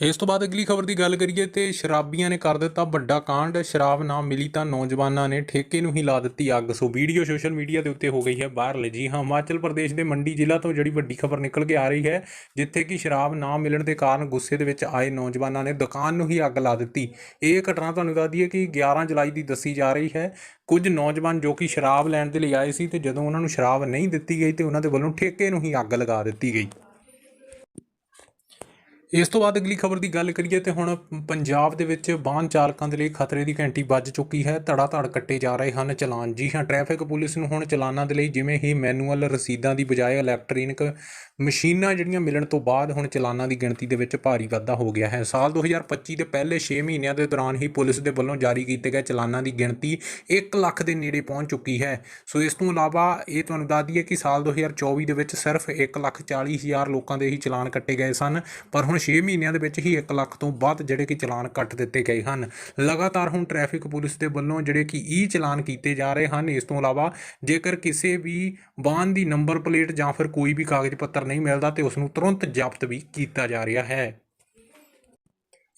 ਇਸ ਤੋਂ ਬਾਅਦ ਅਗਲੀ ਖਬਰ ਦੀ ਗੱਲ ਕਰੀਏ ਤੇ ਸ਼ਰਾਬੀਆਂ ਨੇ ਕਰ ਦਿੱਤਾ ਵੱਡਾ ਕਾਂਡ। ਸ਼ਰਾਬ ਨਾ ਮਿਲੀ ਤਾਂ ਨੌਜਵਾਨਾਂ ਨੇ ਠੇਕੇ ਨੂੰ ਹੀ ਲਾ ਦਿੱਤੀ ਅੱਗ। ਸੋ ਵੀਡੀਓ ਸੋਸ਼ਲ ਮੀਡੀਆ ਦੇ ਉੱਤੇ ਹੋ ਗਈ ਹੈ ਵਾਇਰਲ। ਜੀ ਹਾਂ, ਹਿਮਾਚਲ ਪ੍ਰਦੇਸ਼ ਦੇ ਮੰਡੀ ਜ਼ਿਲ੍ਹਾ ਤੋਂ ਜਿਹੜੀ ਵੱਡੀ ਖਬਰ ਨਿਕਲ ਕੇ ਆ ਰਹੀ ਹੈ, ਜਿੱਥੇ ਕਿ ਸ਼ਰਾਬ ਨਾ ਮਿਲਣ ਦੇ ਕਾਰਨ ਗੁੱਸੇ ਦੇ ਵਿੱਚ ਆਏ ਨੌਜਵਾਨਾਂ ਨੇ ਦੁਕਾਨ ਨੂੰ ਹੀ ਅੱਗ ਲਾ ਦਿੱਤੀ। ਇਹ ਘਟਨਾ ਤੁਹਾਨੂੰ ਦੱਸ ਦਈਏ ਕਿ 11 ਜੁਲਾਈ ਦੀ ਦੱਸੀ ਜਾ ਰਹੀ ਹੈ। ਕੁਝ ਨੌਜਵਾਨ ਜੋ ਕਿ ਸ਼ਰਾਬ ਲੈਣ ਦੇ ਲਈ ਆਏ ਸੀ ਤੇ ਜਦੋਂ ਉਹਨਾਂ ਨੂੰ ਸ਼ਰਾਬ ਨਹੀਂ ਦਿੱਤੀ ਗਈ ਤੇ ਉਹਨਾਂ ਦੇ ਵੱਲੋਂ ਠੇਕੇ ਨੂੰ ਹੀ ਅੱਗ ਲਗਾ ਦਿੱਤੀ ਗਈ। ਇਸ ਤੋਂ ਬਾਅਦ ਅਗਲੀ ਖਬਰ ਦੀ ਗੱਲ ਕਰੀਏ ਤੇ ਹੁਣ ਪੰਜਾਬ ਦੇ ਵਿੱਚ ਵਾਹਨ ਚਾਲਕਾਂ ਦੇ ਲਈ ਖਤਰੇ ਦੀ ਘੰਟੀ ਵੱਜ ਚੁੱਕੀ ਹੈ। ਧੜਾ ਧੜ ਕੱਟੇ ਜਾ ਰਹੇ ਹਨ ਚਲਾਨ। ਜੀ ਹਾਂ, ਟ੍ਰੈਫਿਕ ਪੁਲਿਸ ਨੂੰ ਹੁਣ ਚਲਾਨਾਂ ਦੇ ਲਈ ਜਿਵੇਂ ਹੀ ਮੈਨੂਅਲ ਰਸੀਦਾਂ ਦੀ ਬਜਾਏ ਇਲੈਕਟ੍ਰੋਨਿਕ ਮਸ਼ੀਨਾਂ ਜਿਹੜੀਆਂ ਮਿਲਣ ਤੋਂ ਬਾਅਦ ਹੁਣ ਚਲਾਨਾਂ ਦੀ ਗਿਣਤੀ ਦੇ ਵਿੱਚ ਭਾਰੀ ਵਾਧਾ ਹੋ ਗਿਆ ਹੈ। ਸਾਲ 2025 ਦੇ ਪਹਿਲੇ 6 ਮਹੀਨਿਆਂ ਦੇ ਦੌਰਾਨ ਹੀ ਪੁਲਿਸ ਦੇ ਵੱਲੋਂ ਜਾਰੀ ਕੀਤੇ ਗਏ ਚਲਾਨਾਂ ਦੀ ਗਿਣਤੀ 1 ਲੱਖ ਦੇ ਨੇੜੇ ਪਹੁੰਚ ਚੁੱਕੀ ਹੈ। ਸੋ ਇਸ ਤੋਂ ਇਲਾਵਾ ਇਹ ਤੁਹਾਨੂੰ ਦੱਸ ਦਈਏ ਕਿ ਸਾਲ 2024 ਦੇ ਵਿੱਚ ਸਿਰਫ 1 ਲੱਖ 40 ਹਜ਼ਾਰ ਲੋਕਾਂ ਦੇ ਹੀ ਚਲਾਨ ਕੱਟੇ ਗਏ ਸਨ। ਪਰ ਹੁਣ 6 ਮਹੀਨਿਆਂ ਦੇ ਵਿੱਚ ਹੀ 1 ਲੱਖ ਤੋਂ ਵੱਧ ਜਿਹੜੇ ਕਿ ਚਲਾਨ ਕੱਟ ਦਿੱਤੇ ਗਏ ਹਨ। ਲਗਾਤਾਰ ਹੁਣ ਟ੍ਰੈਫਿਕ ਪੁਲਿਸ ਦੇ ਵੱਲੋਂ ਜਿਹੜੇ ਕਿ ਈ ਚਲਾਨ ਕੀਤੇ ਜਾ ਰਹੇ ਹਨ। ਇਸ ਤੋਂ ਇਲਾਵਾ ਜੇਕਰ ਕਿਸੇ ਵੀ ਵਾਹਨ ਦੀ ਨੰਬਰ ਪਲੇਟ ਜਾਂ ਫਿਰ ਕੋਈ ਵੀ ਕਾਗਜ਼ ਪੱਤਰ ਨਹੀਂ ਮਿਲਦਾ ਤੇ ਉਸ ਨੂੰ ਤੁਰੰਤ ਜ਼ਬਤ ਵੀ ਕੀਤਾ ਜਾ ਰਿਹਾ ਹੈ।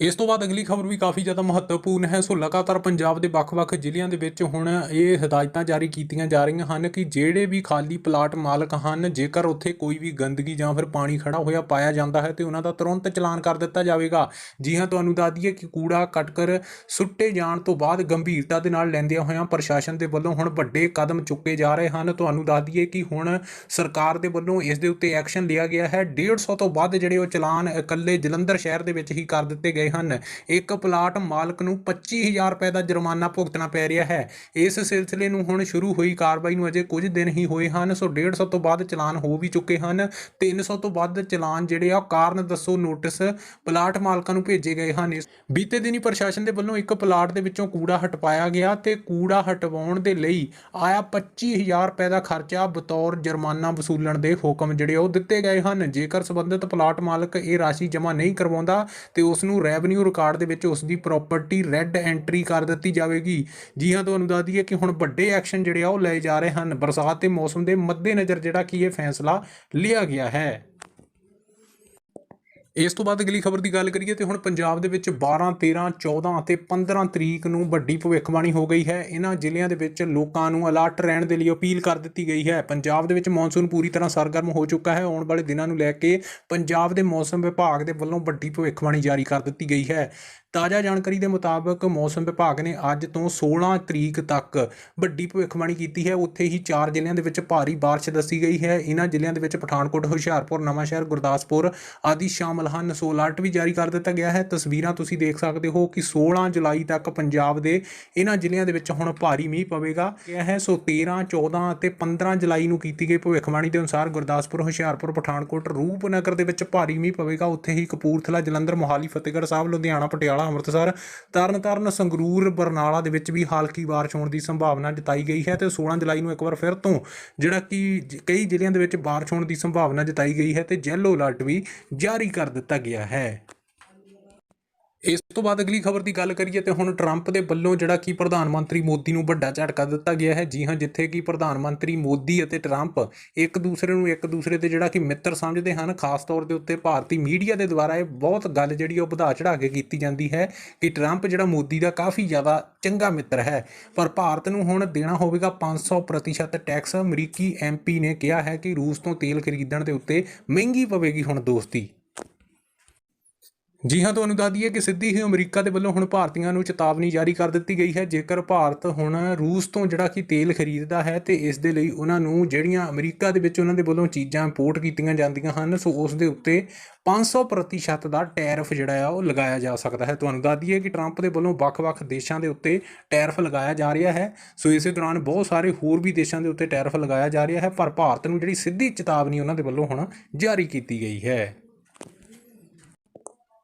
ਇਸ ਤੋਂ ਬਾਅਦ ਅਗਲੀ ਖਬਰ ਵੀ ਕਾਫੀ ਜ਼ਿਆਦਾ ਮਹੱਤਵਪੂਰਨ ਹੈ। ਸੋ ਲਗਾਤਾਰ ਪੰਜਾਬ ਦੇ ਵੱਖ-ਵੱਖ ਜ਼ਿਲ੍ਹਿਆਂ ਦੇ ਵਿੱਚ ਹੁਣ ਇਹ ਹਦਾਇਤਾਂ ਜਾਰੀ ਕੀਤੀਆਂ ਜਾ ਰਹੀਆਂ ਹਨ ਕਿ ਜਿਹੜੇ ਵੀ ਖਾਲੀ ਪਲਾਟ ਮਾਲਕ ਹਨ, ਜੇਕਰ ਉੱਥੇ ਕੋਈ ਵੀ ਗੰਦਗੀ ਜਾਂ ਫਿਰ ਪਾਣੀ ਖੜਾ ਹੋਇਆ ਪਾਇਆ ਜਾਂਦਾ ਹੈ ਤੇ ਉਹਨਾਂ ਦਾ ਤੁਰੰਤ ਚਲਾਨ ਕਰ ਦਿੱਤਾ ਜਾਵੇਗਾ। ਜੀ ਹਾਂ, ਤੁਹਾਨੂੰ ਦੱਸ ਦਈਏ ਕਿ ਕੂੜਾ ਕਟਕਰ ਸੁੱਟੇ ਜਾਣ ਤੋਂ ਬਾਅਦ ਗੰਭੀਰਤਾ ਦੇ ਨਾਲ ਲੈਂਦਿਆਂ ਹੋਇਆਂ ਪ੍ਰਸ਼ਾਸਨ ਦੇ ਵੱਲੋਂ ਹੁਣ ਵੱਡੇ ਕਦਮ ਚੁੱਕੇ ਜਾ ਰਹੇ ਹਨ। ਤੁਹਾਨੂੰ ਦੱਸ ਦਈਏ ਕਿ ਹੁਣ ਸਰਕਾਰ ਦੇ ਵੱਲੋਂ ਇਸ ਦੇ ਉੱਤੇ ਐਕਸ਼ਨ ਲਿਆ ਗਿਆ ਹੈ। 150 ਤੋਂ ਵੱਧ ਜਿਹੜੇ ਉਹ ਚਲਾਨ ਇਕੱਲੇ ਜਲੰਧਰ ਸ਼ਹਿਰ ਦੇ ਵਿੱਚ ਹੀ ਕਰ ਦਿੱਤੇ ਗਏ ਹਨ। ਇੱਕ ਪਲਾਟ ਮਾਲਕ ਨੂੰ 25000 ਰੁਪਏ ਦਾ ਜੁਰਮਾਨਾ ਭੁਗਤਣਾ ਪੈ ਰਿਹਾ ਹੈ। ਇਸ ਸਿਲਸਿਲੇ ਨੂੰ ਹੁਣ ਸ਼ੁਰੂ ਹੋਈ ਕਾਰਵਾਈ ਨੂੰ ਅਜੇ ਕੁਝ ਦਿਨ ਹੀ ਹੋਏ ਹਨ, ਸੋ 150 ਤੋਂ ਵੱਧ ਚਲਾਨ ਹੋ ਵੀ ਚੁੱਕੇ ਹਨ। 300 ਤੋਂ ਵੱਧ ਚਲਾਨ ਜਿਹੜੇ ਆ, ਕਾਰਨ ਦੱਸੋ ਨੋਟਿਸ ਪਲਾਟ ਮਾਲਕਾਂ ਨੂੰ ਭੇਜੇ ਗਏ ਹਨ। ਬੀਤੇ ਦਿਨੀ ਪ੍ਰਸ਼ਾਸਨ ਦੇ ਵੱਲੋਂ ਇੱਕ ਪਲਾਟ ਦੇ ਵਿੱਚੋਂ ਕੂੜਾ ਹਟਵਾਇਆ ਗਿਆ ਤੇ ਕੂੜਾ ਹਟਵਾਉਣ ਦੇ ਲਈ ਆਇਆ 25000 ਰੁਪਏ ਦਾ ਖਰਚਾ ਬਤੌਰ ਜੁਰਮਾਨਾ ਵਸੂਲਣ ਦੇ ਹੁਕਮ ਜਿਹੜੇ ਉਹ ਦਿੱਤੇ ਗਏ ਹਨ। ਜੇਕਰ ਸੰਬੰਧਿਤ ਪਲਾਟ ਮਾਲਕ ਇਹ ਰਾਸ਼ੀ ਜਮ੍ਹਾਂ ਨਹੀਂ ਕਰਵਾਉਂਦਾ ਤੇ ਉਸ ਨੂੰ ਰੈਵਨਿਊ ਰਿਕਾਰਡ ਦੇ ਵਿੱਚ ਉਸ ਦੀ ਪ੍ਰਾਪਰਟੀ ਰੈੱਡ ਐਂਟਰੀ ਕਰ ਦਿੱਤੀ ਜਾਵੇਗੀ। ਜੀ ਹਾਂ, ਤੁਹਾਨੂੰ ਦੱਸ ਦਈਏ ਕਿ ਹੁਣ ਵੱਡੇ ਐਕਸ਼ਨ ਜਿਹੜੇ ਆ ਉਹ ਲਏ ਜਾ ਰਹੇ ਹਨ। ਬਰਸਾਤ ਦੇ ਮੌਸਮ ਦੇ ਮੱਦੇਨਜ਼ਰ ਜਿਹੜਾ ਕਿ ਇਹ ਫੈਸਲਾ ਲਿਆ ਗਿਆ ਹੈ। ਇਸ ਤੋਂ ਬਾਅਦ ਅਗਲੀ ਖਬਰ ਦੀ ਗੱਲ ਕਰੀਏ ਤੇ ਹੁਣ ਪੰਜਾਬ ਦੇ ਵਿੱਚ 12 13 14 ਅਤੇ 15 ਤਰੀਕ ਨੂੰ ਵੱਡੀ ਭਵਿੱਖਬਾਣੀ ਹੋ ਗਈ ਹੈ। ਇਹਨਾਂ ਜ਼ਿਲ੍ਹਿਆਂ ਦੇ ਵਿੱਚ ਲੋਕਾਂ ਨੂੰ ਅਲਰਟ ਰਹਿਣ ਦੇ ਲਈ ਅਪੀਲ ਕਰ ਦਿੱਤੀ ਗਈ ਹੈ। ਪੰਜਾਬ ਦੇ ਵਿੱਚ ਮੌਨਸੂਨ ਪੂਰੀ ਤਰ੍ਹਾਂ ਸਰਗਰਮ ਹੋ ਚੁੱਕਾ ਹੈ। ਆਉਣ ਵਾਲੇ ਦਿਨਾਂ ਨੂੰ ਲੈ ਕੇ ਪੰਜਾਬ ਦੇ ਮੌਸਮ ਵਿਭਾਗ ਦੇ ਵੱਲੋਂ ਵੱਡੀ ਭਵਿੱਖਬਾਣੀ ਜਾਰੀ ਕਰ ਦਿੱਤੀ ਗਈ ਹੈ। ਤਾਜ਼ਾ ਜਾਣਕਾਰੀ ਦੇ ਮੁਤਾਬਕ ਮੌਸਮ ਵਿਭਾਗ ਨੇ ਅੱਜ ਤੋਂ 16 ਤਰੀਕ ਤੱਕ ਵੱਡੀ ਭਵਿੱਖਬਾਣੀ ਕੀਤੀ ਹੈ। ਉੱਥੇ ਹੀ ਚਾਰ ਜ਼ਿਲ੍ਹਿਆਂ ਦੇ ਵਿੱਚ ਭਾਰੀ ਬਾਰਿਸ਼ ਦੱਸੀ ਗਈ ਹੈ। ਇਹਨਾਂ ਜ਼ਿਲ੍ਹਿਆਂ ਦੇ ਵਿੱਚ ਪਠਾਨਕੋਟ, ਹੁਸ਼ਿਆਰਪੁਰ, ਨਵਾਂਸ਼ਹਿਰ, ਗੁਰਦਾਸਪੁਰ ਆਦਿ ਸ਼ਾਮਲ ਹਨ। ਸੋ ਅਲਰਟ ਵੀ ਜਾਰੀ ਕਰ ਦਿੱਤਾ ਗਿਆ ਹੈ। ਤਸਵੀਰਾਂ ਤੁਸੀਂ ਦੇਖ ਸਕਦੇ ਹੋ ਕਿ 16 ਜੁਲਾਈ ਤੱਕ ਪੰਜਾਬ ਦੇ ਇਹਨਾਂ ਜ਼ਿਲ੍ਹਿਆਂ ਦੇ ਵਿੱਚ ਹੁਣ ਭਾਰੀ ਮੀਂਹ ਪਵੇਗਾ। ਇਹ ਹੈ, ਸੋ 13 14 ਅਤੇ 15 ਜੁਲਾਈ ਨੂੰ ਕੀਤੀ ਗਈ ਭਵਿੱਖਬਾਣੀ ਦੇ ਅਨੁਸਾਰ ਗੁਰਦਾਸਪੁਰ, ਹੁਸ਼ਿਆਰਪੁਰ, ਪਠਾਨਕੋਟ, ਰੂਪਨਗਰ ਦੇ ਵਿੱਚ ਭਾਰੀ ਮੀਂਹ ਪਵੇਗਾ। ਉੱਥੇ ਹੀ ਕਪੂਰਥਲਾ, ਜਲੰਧਰ, ਮੋਹਾਲੀ, ਫਤਿਹਗੜ੍ਹ ਸਾਹਿਬ, ਲੁਧਿਆਣਾ, ਪਟਿਆਲਾ ਅੰਮ੍ਰਿਤਸਰ। ਤਰਨਤਾਰਨ ਸੰਗਰੂਰ, ਬਰਨਾਲਾ ਦੇ ਵਿੱਚ ਵੀ ਹਲਕੀ ਬਾਰਿਸ਼ ਹੋਣ ਦੀ ਸੰਭਾਵਨਾ ਜਤਾਈ ਗਈ ਹੈ ਤੇ 16 ਜੁਲਾਈ ਨੂੰ ਇੱਕ ਵਾਰ ਫਿਰ ਤੋਂ ਜਿਹੜਾ ਕਿ ਜ- ਕਈ ਜ਼ਿਲ੍ਹਿਆਂ ਦੇ ਵਿੱਚ ਬਾਰਿਸ਼ ਹੋਣ ਦੀ ਸੰਭਾਵਨਾ ਜਤਾਈ ਗਈ ਹੈ ਤੇ ਯੈਲੋ ਅਲਰਟ ਵੀ ਜਾਰੀ ਕਰ ਦਿੱਤਾ ਗਿਆ ਹੈ। ਇਸ ਤੋਂ ਬਾਅਦ ਅਗਲੀ ਖਬਰ ਦੀ ਗੱਲ ਕਰੀਏ ਤੇ ਹੁਣ ਟਰੰਪ ਦੇ ਵੱਲੋਂ ਜਿਹੜਾ ਕਿ ਪ੍ਰਧਾਨ ਮੰਤਰੀ ਮੋਦੀ ਨੂੰ ਵੱਡਾ ਝਟਕਾ ਦਿੱਤਾ ਗਿਆ ਹੈ। ਜੀ ਹਾਂ, ਜਿੱਥੇ ਕਿ ਪ੍ਰਧਾਨ ਮੰਤਰੀ ਮੋਦੀ ਅਤੇ ਟਰੰਪ ਇੱਕ ਦੂਸਰੇ ਨੂੰ ਇੱਕ ਦੂਸਰੇ ਦੇ ਜਿਹੜਾ ਕਿ ਮਿੱਤਰ ਸਮਝਦੇ ਹਨ। ਖਾਸ ਤੌਰ ਦੇ ਉੱਤੇ ਭਾਰਤੀ ਮੀਡੀਆ ਦੇ ਦੁਆਰਾ ਇਹ ਬਹੁਤ ਗੱਲ ਜਿਹੜੀ ਉਹ ਵਧਾ ਚੜਾ ਕੇ ਕੀਤੀ ਜਾਂਦੀ ਹੈ ਕਿ ਟਰੰਪ ਜਿਹੜਾ ਮੋਦੀ ਦਾ ਕਾਫੀ ਜ਼ਿਆਦਾ ਚੰਗਾ ਮਿੱਤਰ ਹੈ। ਪਰ ਭਾਰਤ ਨੂੰ ਹੁਣ ਦੇਣਾ ਹੋਵੇਗਾ 500% ਟੈਕਸ। ਅਮਰੀਕੀ ਐਮਪੀ ਨੇ ਕਿਹਾ ਹੈ ਕਿ ਰੂਸ ਤੋਂ ਤੇਲ ਖਰੀਦਣ ਦੇ ਉੱਤੇ ਮਹਿੰਗੀ ਪਵੇਗੀ ਹੁਣ ਦੋਸਤੀ। ਜੀ ਹਾਂ, ਤੁਹਾਨੂੰ ਦੱਸ ਦਈਏ ਕਿ ਸਿੱਧੀ ਹੀ ਅਮਰੀਕਾ ਦੇ ਵੱਲੋਂ ਹੁਣ ਭਾਰਤੀਆਂ ਨੂੰ ਚੇਤਾਵਨੀ ਜਾਰੀ ਕਰ ਦਿੱਤੀ ਗਈ ਹੈ। ਜੇਕਰ ਭਾਰਤ ਹੁਣ ਰੂਸ ਤੋਂ ਜਿਹੜਾ ਕਿ ਤੇਲ ਖਰੀਦਦਾ ਹੈ ਤੇ ਇਸ ਦੇ ਲਈ ਉਹਨਾਂ ਨੂੰ ਜਿਹੜੀਆਂ ਅਮਰੀਕਾ ਦੇ ਵਿੱਚ ਉਹਨਾਂ ਦੇ ਵੱਲੋਂ ਚੀਜ਼ਾਂ ਇੰਪੋਰਟ ਕੀਤੀਆਂ ਜਾਂਦੀਆਂ ਹਨ, ਸੋ ਉਸ ਦੇ ਉੱਤੇ 500% ਦਾ ਟੈਰਿਫ ਜਿਹੜਾ ਆ ਉਹ ਲਗਾਇਆ ਜਾ ਸਕਦਾ ਹੈ। ਤੁਹਾਨੂੰ ਦੱਸ ਦਈਏ ਕਿ ਟਰੰਪ ਦੇ ਵੱਲੋਂ ਵੱਖ-ਵੱਖ ਦੇਸ਼ਾਂ ਦੇ ਉੱਤੇ ਟੈਰਿਫ ਲਗਾਇਆ ਜਾ ਰਿਹਾ ਹੈ। ਸੋ ਇਸੇ ਦੌਰਾਨ ਬਹੁਤ ਸਾਰੇ ਹੋਰ ਵੀ ਦੇਸ਼ਾਂ ਦੇ ਉੱਤੇ ਟੈਰਿਫ ਲਗਾਇਆ ਜਾ ਰਿਹਾ ਹੈ, ਪਰ ਭਾਰਤ ਨੂੰ ਜਿਹੜੀ ਸਿੱਧੀ ਚੇਤਾਵਨੀ ਉਹਨਾਂ ਦੇ ਵੱਲੋਂ ਹੁਣ ਜਾਰੀ ਕੀਤੀ ਗਈ ਹੈ।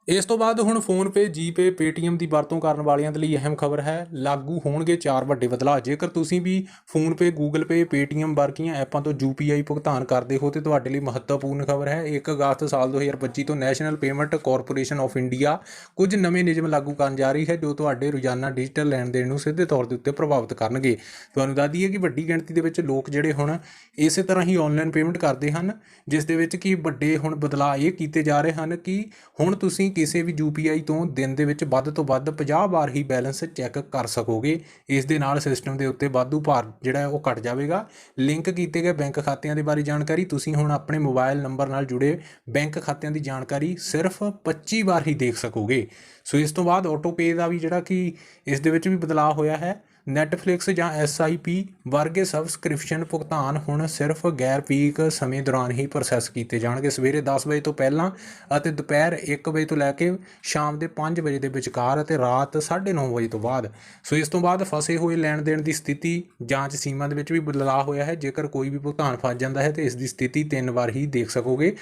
ਇਸ ਤੋਂ ਬਾਅਦ ਹੁਣ ਫੋਨਪੇ, ਜੀਪੇ, ਪੇਟੀਐਮ ਦੀ ਵਰਤੋਂ ਕਰਨ ਵਾਲਿਆਂ ਦੇ ਲਈ ਅਹਿਮ ਖਬਰ ਹੈ। ਲਾਗੂ ਹੋਣਗੇ ਚਾਰ ਵੱਡੇ ਬਦਲਾਅ। ਜੇਕਰ ਤੁਸੀਂ ਵੀ ਫੋਨਪੇ, ਗੂਗਲ ਪੇ, ਪੇਟੀਐਮ ਵਰਗੀਆਂ ਐਪਾਂ ਤੋਂ ਯੂਪੀਆਈ ਭੁਗਤਾਨ ਕਰਦੇ ਹੋ ਤੇ ਤੁਹਾਡੇ ਲਈ ਮਹੱਤਵਪੂਰਨ ਖਬਰ ਹੈ। 1 ਅਗਸਤ ਸਾਲ 2025 ਤੋਂ national payment corporation of India ਕੁਝ ਨਵੇਂ ਨਿਯਮ ਲਾਗੂ ਕਰਨ ਜਾ ਰਹੀ ਹੈ, ਜੋ ਤੁਹਾਡੇ ਰੋਜ਼ਾਨਾ ਡਿਜੀਟਲ ਲੈਣ ਦੇਣ ਨੂੰ ਸਿੱਧੇ ਤੌਰ ਦੇ ਉੱਤੇ ਪ੍ਰਭਾਵਿਤ ਕਰਨਗੇ। ਤੁਹਾਨੂੰ ਦੱਸ ਦਈਏ ਕਿ ਵੱਡੀ ਗਿਣਤੀ ਦੇ ਵਿੱਚ ਲੋਕ ਜਿਹੜੇ ਹੁਣ ਇਸੇ ਤਰ੍ਹਾਂ ਹੀ ਆਨਲਾਈਨ ਪੇਮੈਂਟ ਕਰਦੇ ਹਨ, ਜਿਸ ਦੇ ਵਿੱਚ ਕਿ ਵੱਡੇ ਹੁਣ ਬਦਲਾਅ ਇਹ ਕੀਤੇ ਜਾ ਰਹੇ ਹਨ ਕਿ ਹੁਣ ਤੁਸੀਂ ਕਿਸੇ ਵੀ ਯੂਪੀਆਈ ਤੋਂ ਦਿਨ ਦੇ ਵਿੱਚ ਵੱਧ ਤੋਂ ਵੱਧ 50 ਵਾਰ ਹੀ ਬੈਲੈਂਸ ਚੈੱਕ ਕਰ ਸਕੋਗੇ। ਇਸ ਦੇ ਨਾਲ ਸਿਸਟਮ ਦੇ ਉੱਤੇ ਵਾਧੂ ਭਾਰ ਜਿਹੜਾ ਉਹ ਘਟ ਜਾਵੇਗਾ। ਲਿੰਕ ਕੀਤੇ ਗਏ ਬੈਂਕ ਖਾਤਿਆਂ ਦੇ ਬਾਰੇ ਜਾਣਕਾਰੀ, ਤੁਸੀਂ ਹੁਣ ਆਪਣੇ ਮੋਬਾਈਲ ਨੰਬਰ ਨਾਲ ਜੁੜੇ ਬੈਂਕ ਖਾਤਿਆਂ ਦੀ ਜਾਣਕਾਰੀ ਸਿਰਫ 25 ਵਾਰ ਹੀ ਦੇਖ ਸਕੋਗੇ। ਸੋ ਇਸ ਤੋਂ ਬਾਅਦ ਆਟੋ ਪੇ ਦਾ ਵੀ ਜਿਹੜਾ ਕਿ ਇਸ ਦੇ ਵਿੱਚ ਵੀ ਬਦਲਾਅ ਹੋਇਆ ਹੈ। ਨੈੱਟਫਲਿਕਸ ਜਾਂ SIP ਵਰਗੇ ਸਬਸਕ੍ਰਿਪਸ਼ਨ ਭੁਗਤਾਨ ਹੁਣ ਸਿਰਫ ਗੈਰ ਪੀਕ ਸਮੇਂ ਦੌਰਾਨ ਹੀ ਪ੍ਰੋਸੈਸ ਕੀਤੇ ਜਾਣਗੇ। ਸਵੇਰੇ 10 ਵਜੇ ਤੋਂ ਪਹਿਲਾਂ ਅਤੇ ਦੁਪਹਿਰ 1 ਵਜੇ ਤੋਂ ਲੈ ਕੇ ਸ਼ਾਮ ਦੇ 5 ਵਜੇ ਦੇ ਵਿਚਕਾਰ ਅਤੇ ਰਾਤ 9:30 ਵਜੇ ਤੋਂ ਬਾਅਦ। ਸੋ ਇਸ ਤੋਂ ਬਾਅਦ ਫਸੇ ਹੋਏ ਲੈਣ ਦੇਣ ਦੀ ਸਥਿਤੀ ਜਾਂਚ ਸੀਮਾ ਦੇ ਵਿੱਚ ਵੀ ਬਦਲਾਅ ਹੋਇਆ ਹੈ। ਜੇਕਰ ਕੋਈ ਵੀ ਭੁਗਤਾਨ ਫਸ ਜਾਂਦਾ ਹੈ ਤੇ ਇਸ ਦੀ ਸਥਿਤੀ ਤਿੰਨ ਵਾਰ ਹੀ ਦੇਖ ਸਕੋਗੇ।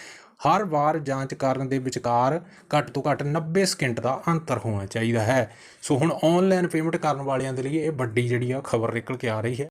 ਹਰ ਵਾਰ ਜਾਂਚ ਕਰਨ ਦੇ ਵਿਚਕਾਰ ਘੱਟ ਤੋਂ ਘੱਟ 90 ਸਕਿੰਟ ਦਾ ਅੰਤਰ ਹੋਣਾ ਚਾਹੀਦਾ ਹੈ। ਸੋ ਹੁਣ ਆਨਲਾਈਨ ਪੇਮੈਂਟ ਕਰਨ ਵਾਲਿਆਂ ਦੇ ਲਈ ਇਹ ਵੱਡੀ ਜਿਹੜੀ ਆ ਖਬਰ ਨਿਕਲ ਕੇ ਆ ਰਹੀ ਹੈ।